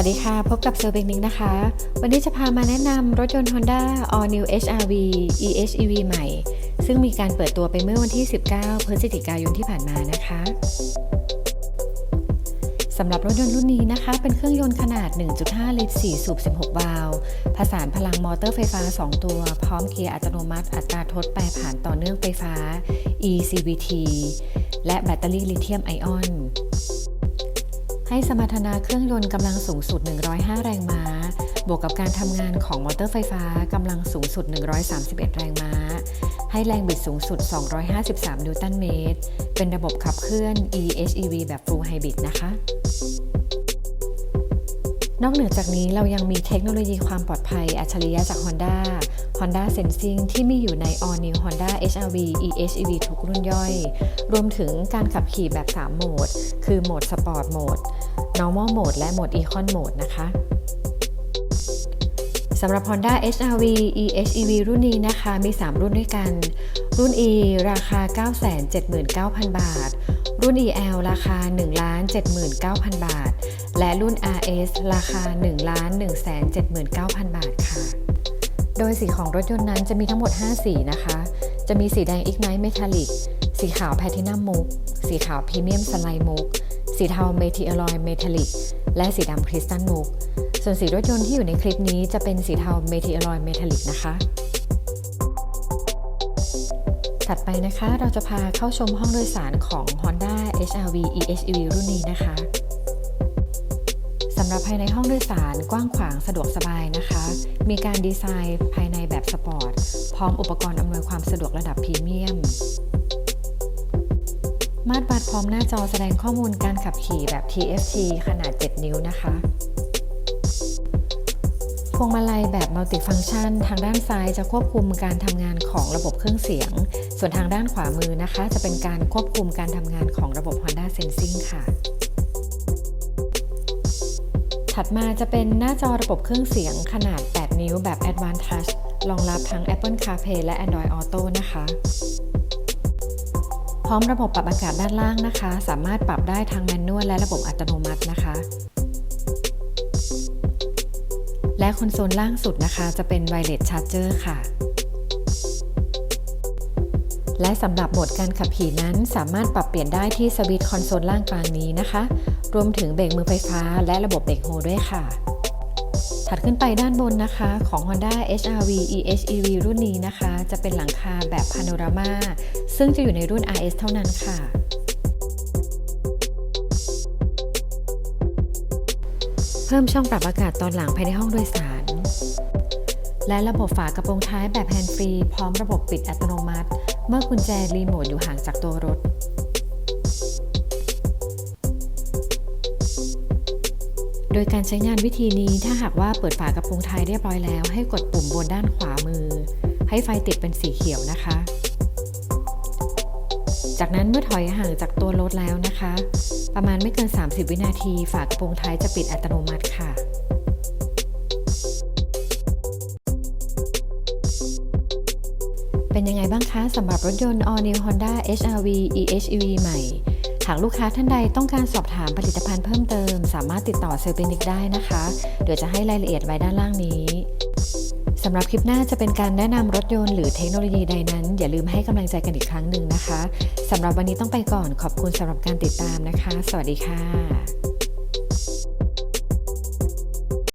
วัสดีค่ะ พบกับเซอร์เบกนิกนะคะ วันนี้จะพามาแนะนำรถยนต์ Honda All New HRV EHEV ใหม่ ซึ่งมีการเปิดตัวไปเมื่อวันที่ 19 พฤศจิกายนที่ผ่านมานะคะสำหรับรถยนต์รุ่นนี้นะคะ เป็นเครื่องยนต์ขนาด 1.5 ลิตร 4 สูบ 16 วาล์วผสานพลังมอเตอร์ไฟฟ้า 2 ตัว พร้อมเกียร์อัตโนมัติ อัตราทดแปรผ่านต่อเนื่องไฟฟ้า ECVT และแบตเตอรี่ลิเธียมไอออน ให้สมรรถนะเครื่องยนต์กำลังสูงสุด 105 แรงม้า บวกกับการทำงานของมอเตอร์ไฟฟ้ากำลังสูงสุด 131 แรงม้า ให้แรงบิดสูงสุด 253 นิวตันเมตร เป็นระบบขับเคลื่อน EHEV แบบ Full Hybrid นะคะ นอกเหนือจากนี้เรายังมีเทคโนโลยีความปลอดภัยอัจฉริยะจาก Honda Honda Sensing ที่มีอยู่ใน All New Honda HRV EHEV ทุกรุ่นย่อย รวมถึงการขับขี่แบบ 3 โหมด คือโหมด Sport Mode Normal Mode และโหมด Econ Mode นะคะสำหรับ Honda HRV EHEV รุ่นนี้นะคะ มี 3 รุ่นด้วยกัน รุ่น E ราคา 979,000 บาท รุ่น EL ราคา 1,79,000 บาท และรุ่น RS ราคา 1,179,000 บาทค่ะ โดยสีของรถยนต์นั้นจะมีทั้งหมด 5 สีนะคะ จะมีสีแดง Ignite Metallic สีขาว Platinum มุกสีขาว Premium Sunlight มุก สีเทา Meteoroid Metallic และสีดำ Crystal มุก ส่วนสีรถยนต์ที่อยู่ในคลิปนี้จะเป็นสีเทา Meteoroid Metallic นะคะ ถัดไปนะคะเราจะพาเข้าชมห้องโดยสารของ Honda HRV EHEV รุ่นนี้นะคะสำหรับภายในห้องโดยสารกว้างขวางสะดวกสบายนะคะ มีการดีไซน์ภายในแบบสปอร์ต พร้อมอุปกรณ์อำนวยความสะดวกระดับพรีเมียม มาตรวัดพร้อมหน้าจอแสดงข้อมูลการขับขี่แบบ TFT ขนาด 7 นิ้วนะคะ พวงมาลัยแบบมัลติฟังก์ชัน ทางด้านซ้ายจะควบคุมการทำงานของระบบเครื่องเสียง ส่วนทางด้านขวามือนะคะ จะเป็นการควบคุมการทำงานของระบบ Honda Sensing ค่ะ ถัดมาจะเป็นหน้าจอระบบเครื่องเสียงขนาด 8 นิ้วแบบ Advanced Touch รองรับทั้ง Apple CarPlay และ Android Auto นะคะ พร้อมระบบปรับอากาศด้านล่างนะคะ สามารถปรับได้ทั้งแมนนวลและระบบอัตโนมัตินะคะ และคอนโซลล่างสุดนะคะ จะเป็น Wireless Charger ค่ะ และสำหรับโหมดการขับขี่นั้นสามารถปรับเปลี่ยนได้ที่สวิตช์คอนโซลล่างกลางนี้นะคะ รวมถึงเบรกมือไฟฟ้าและระบบเบรกโฮด้วยค่ะ ถัดขึ้นไปด้านบนนะคะของ Honda HRV EHEV รุ่นนี้นะคะ จะเป็นหลังคาแบบพาโนรามาซึ่งจะอยู่ในรุ่น RS เท่านั้นค่ะ เพิ่มช่องปรับอากาศตอนหลังภายในห้องโดยสาร และระบบฝากระโปรงท้ายแบบแฮนด์ฟรีพร้อมระบบปิดอัตโนมัติ เมื่อกุญแจรีโมทอยู่ห่างจากตัวรถโดยการใช้งานวิธีนี้ถ้าหากว่าเปิดฝากระโปรงท้ายเรียบร้อยแล้ว ให้กดปุ่มบนด้านขวามือ ให้ไฟติดเป็นสีเขียวนะคะ จากนั้นเมื่อถอยห่างจากตัวรถแล้วนะคะ ประมาณไม่เกิน 30 วินาที ฝากระโปรงท้ายจะปิดอัตโนมัติค่ะเป็นยังไงบ้างคะสำหรับรถยนต์ All New Honda HRV EHEV ใหม่ หากลูกค้าท่านใดต้องการสอบถามผลิตภัณฑ์เพิ่มเติม สามารถติดต่อเซลล์เบนิกได้นะคะ เดี๋ยวจะให้รายละเอียดไว้ด้านล่างนี้ สำหรับคลิปหน้าจะเป็นการแนะนำรถยนต์หรือเทคโนโลยีใดนั้น อย่าลืมให้กำลังใจกันอีกครั้งหนึ่งนะคะสำหรับวันนี้ต้องไปก่อนขอบคุณสำหรับการติดตามนะคะ สวัสดีค่ะ